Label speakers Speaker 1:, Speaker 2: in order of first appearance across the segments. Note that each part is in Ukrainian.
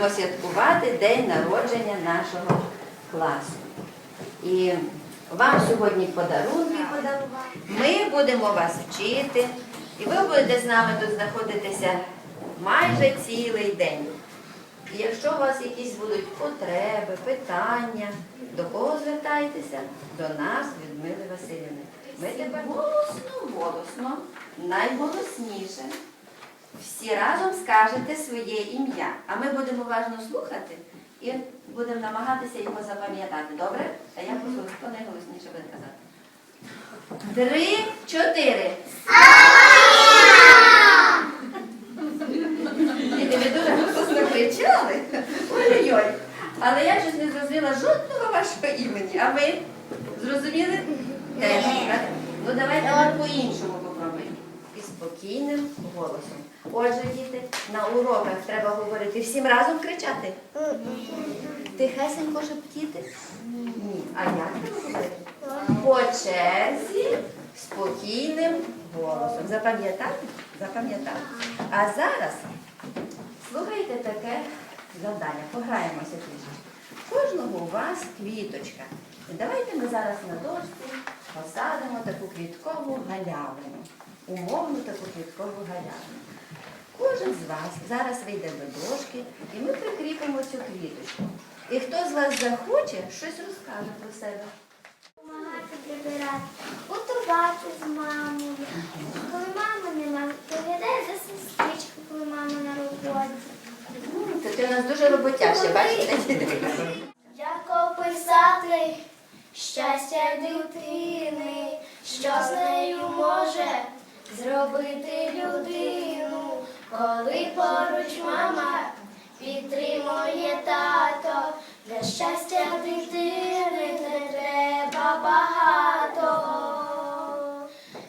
Speaker 1: Будемо святкувати день народження нашого класу. І вам сьогодні подарунки подарувати. Ми будемо вас вчити, і ви будете з нами тут знаходитися майже цілий день. І якщо у вас якісь будуть потреби, питання, до кого звертайтеся? До нас, Людмили Васильівни. Ми тебе голосно, голосно, найголосніше. Всі разом скажете своє ім'я, а ми будемо уважно слухати і будемо намагатися його запам'ятати. Добре? А я хто найголосніше буде казати. Три, чотири. Діти, ви дуже голосно кричали. Ой-ой-ой. Але я щось не зрозуміла жодного вашого імені. А ви зрозуміли? Теж, так? Ну давайте по-іншому спокійним голосом. Отже, діти, на уроках треба говорити всім разом кричати. Тихесенько шептіти? Ні. А як треба говорити? По черзі, спокійним голосом. Запам'ятали? Запам'ятали. А зараз слухайте таке завдання. Пограємося трішки. Кожного у вас квіточка. І давайте ми зараз на дошці посадимо таку квіткову галявину. Умовну таку квіткову галявину. Кожен з вас зараз вийде до дошки і ми прикріпимо цю квіточку. І хто з вас захоче, щось розкаже про себе.
Speaker 2: Помагати прибирати, готувати з мамою. Коли мами нема, доглядає за сестричку, коли мама на роботі.
Speaker 1: М, ти у нас дуже роботяще, бачите? діти?
Speaker 2: Як описати щастя дитини, що з нею може зробити людину, коли поруч мама підтримує тато, для щастя дитини не треба багато,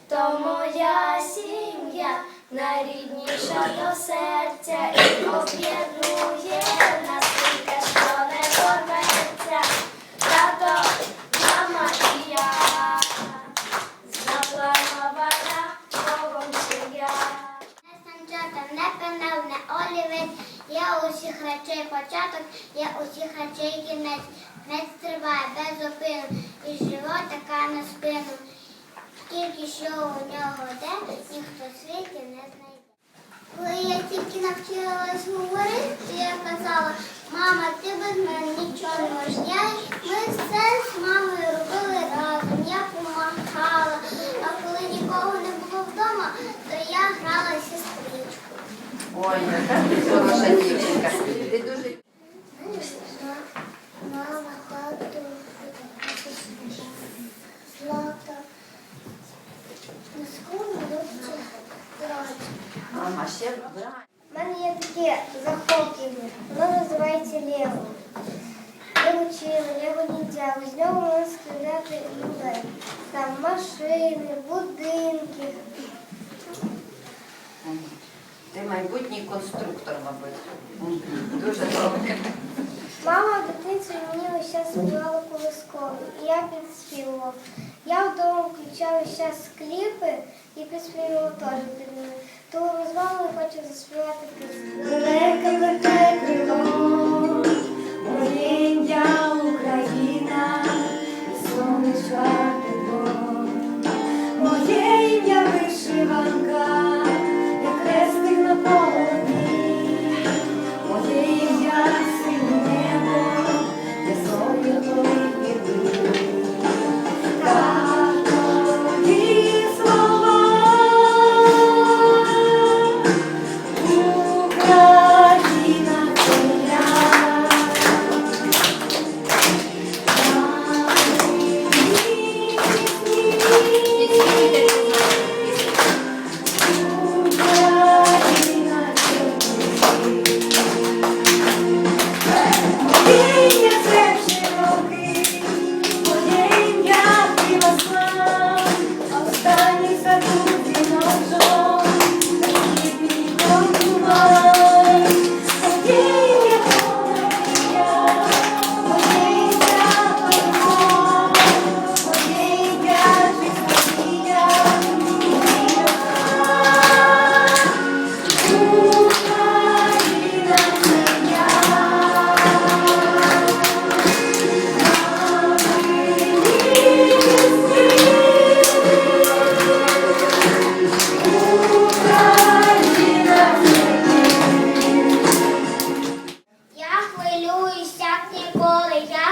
Speaker 2: то моя сім'я найрідніша до серця і об'єднує нас тільки що не порветься. Тато, мама і я, запланована Богом сім'я. Не санчата, не пенал, не олівець, я усіх речей початок, я речей кінець. Не триває без зупину, і животика на спину. Тільки що у нього де, ніхто в світі не знайде. Коли я тільки навчилась говорити, я казала, мама, ти без мене нічого не можеш. Я, ми все з мамою робили разом, я помагала. А коли нікого не було вдома, то я грала з сестричкою.
Speaker 1: Ой, хороша дівчинка. Ти дуже
Speaker 2: Мама, хату, злата. На школу
Speaker 1: мама ще брать.
Speaker 2: У мене є таке захоплення, воно називається Лего. Лего чили, Лего ніндзя. З нього можна складати людей. Там машини, будинки.
Speaker 1: Ти майбутній конструктор, мабуть. Дуже добре.
Speaker 2: Мама в дитинстві мені ось час співала колискову, і я підспівував. Я вдома включав ось час кліпи і підспівував теж під ними. З вами хоче заспівати пісню. Велике летає крило,
Speaker 3: Моя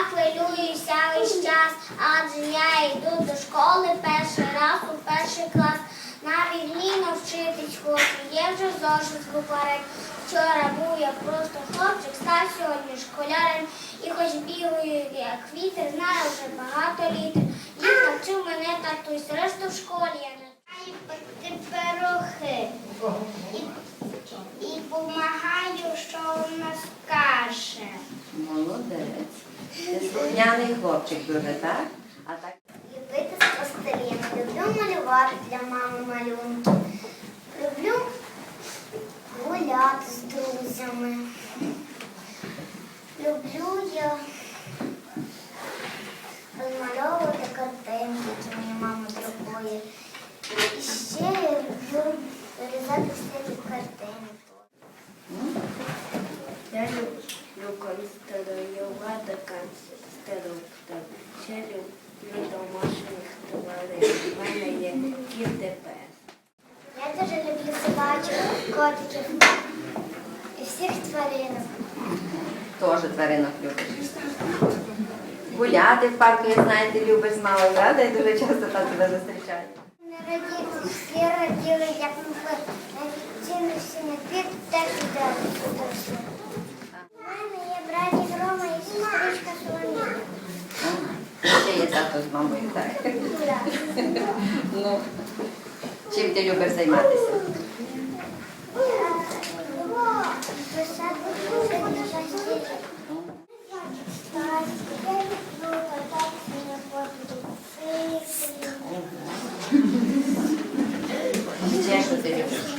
Speaker 3: хвилююся весь час, адже я йду до школи перший раз у перший клас. На війні навчитись хочу,
Speaker 2: є вже зошит поперек. Вчора був я просто хлопчик, став сьогодні школярин. і хоч бігаю, як вітер, знаю вже багато літер. І навчив мене татусь, решту в школі я не знаю пирохи. І допомагаю, що вона каше.
Speaker 1: Молодець. Слухняний хлопчик дуже, так? А так
Speaker 2: Любити пластиліну. Люблю малювати для мами малюнки. Люблю гуляти з друзями. Люблю я розмальовувати картинки, які мені мама друкує. І ще я люблю вирізати всякі картини.
Speaker 4: Я люблю конструювати конструктор. Ще люблю домашніх тварин. У мене є кіт і пес.
Speaker 2: Я дуже люблю собачок, котиків і всіх тваринок.
Speaker 1: теж тваринок любиш. Гуляти в парку, я знаю, ти любиш з мамою, правда? І дуже часто там тебе
Speaker 2: раділи, всі раділи, як ми навчилися на під так і далі. У мене є браті Рома і сестричка Соломія.
Speaker 1: Ще є тато з мамою, так. Ну, чим ти любиш займатися?
Speaker 2: Я люблю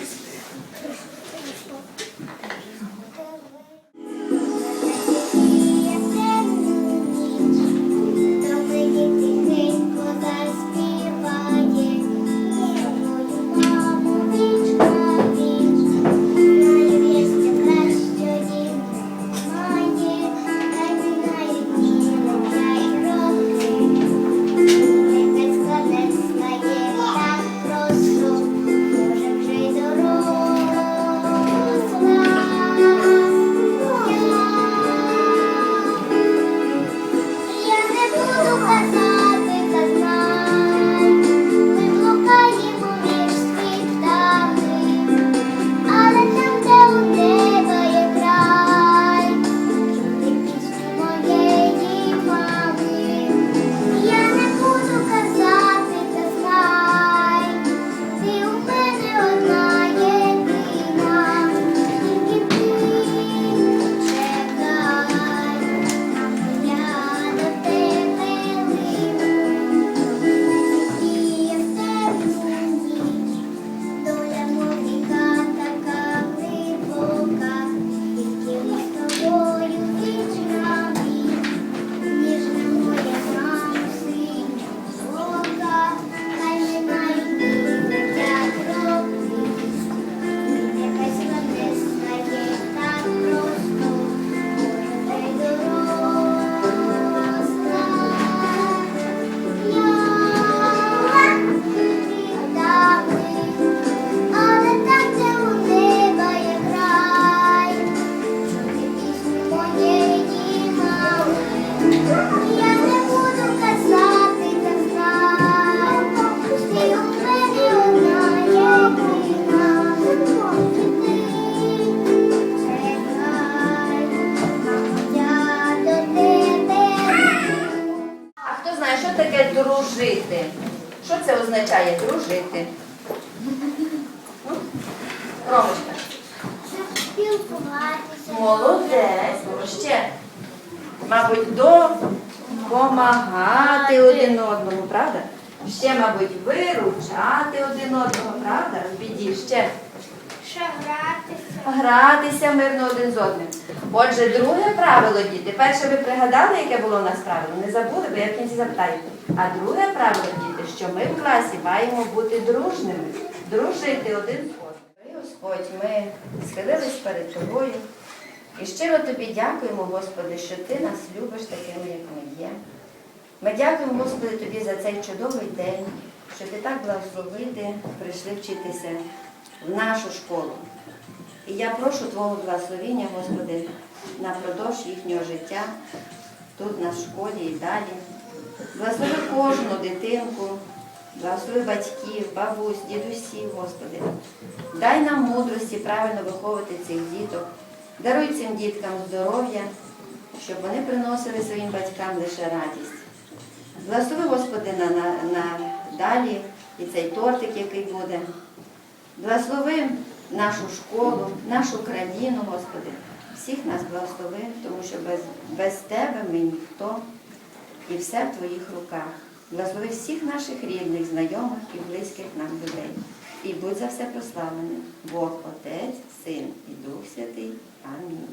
Speaker 1: Ромочка. Молодець. Ще. Мабуть, допомагати один одному, правда? Ще, мабуть, виручати один одного, правда? В біді ще.
Speaker 2: Гратися.
Speaker 1: Гратися мирно один з одним. Отже, друге правило, діти. Перше ви пригадали, яке було у нас правило? Не забули, бо я в кінці запитаю. А друге правило, діти, що ми в класі маємо бути дружними, дружити один з одним. Господь, ми схилились перед тобою. І щиро тобі дякуємо, Господи, що ти нас любиш такими, як ми є. Ми дякуємо, Господи, тобі за цей чудовий день, що ти так благословити прийшли вчитися нашу школу. І я прошу Твого благословення, Господи, напродовж їхнього життя, тут на школі і далі. Благослови кожну дитинку, Благослови батьків, бабусь, дідусів, Господи. Дай нам мудрості правильно виховувати цих діток. Даруй цим діткам здоров'я, щоб вони приносили своїм батькам лише радість. Благослови, Господи, на, на, на далі і цей тортик, який буде. Благослови нашу школу, нашу країну, Господи. Всіх нас благослови, тому що без, без Тебе ми ніхто і все в Твоїх руках. Благослови всіх наших рідних, знайомих і близьких нам людей. І будь за все прославлений. Бог Отець, Син і Дух Святий. Амінь.